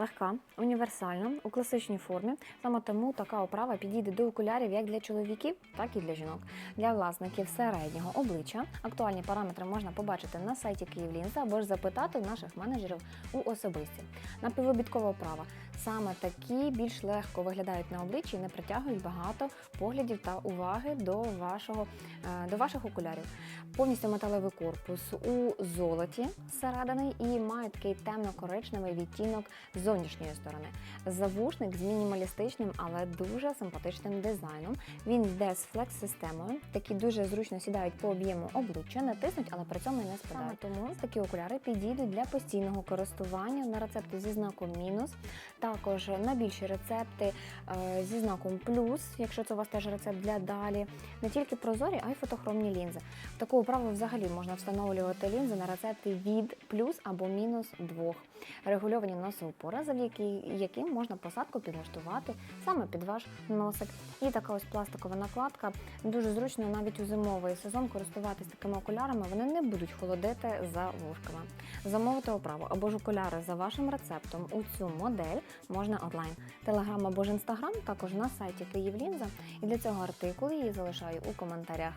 легка, універсальна, у класичній формі. Саме тому така оправа підійде до окулярів як для чоловіків, так і для жінок. Для власників середнього обличчя актуальні параметри можна побачити на сайті Київлінза або ж запитати наших менеджерів у особисті. Напівобіткова оправа. Саме такі більш легко виглядають на обличчі і не притягують багато поглядів та уваги до вашого е, до ваших окулярів. Повністю металевий корпус у золоті зсередини і має такий темно-коричневий відтінок з зовнішньої сторони. Завушник з мінімалістичним, але дуже симпатичним дизайном. Він йде з флекс-системою, такі дуже зручно сідають по об'єму обличчя, не тиснуть, але при цьому і не спадають. Тому такі окуляри підійдуть для постійного користування на рецепти зі знаком мінус. Також на більші рецепти е, зі знаком плюс, якщо це у вас теж рецепт для далі. Не тільки прозорі, а й фотохромні лінзи. Таку оправу взагалі можна встановлювати лінзи на рецепти від плюс або мінус двох. Регульовані носоупори, завдяки яким можна посадку підлаштувати саме під ваш носик. І така ось пластикова накладка. Дуже зручно навіть у зимовий сезон користуватись такими окулярами. Вони не будуть холодити за вушками. Замовити оправу або ж окуляри за вашим рецептом у цю модель можна онлайн. Телеграм або ж інстаграм також на сайті Київлінза. І для цього артикул її залишаю у коментарях.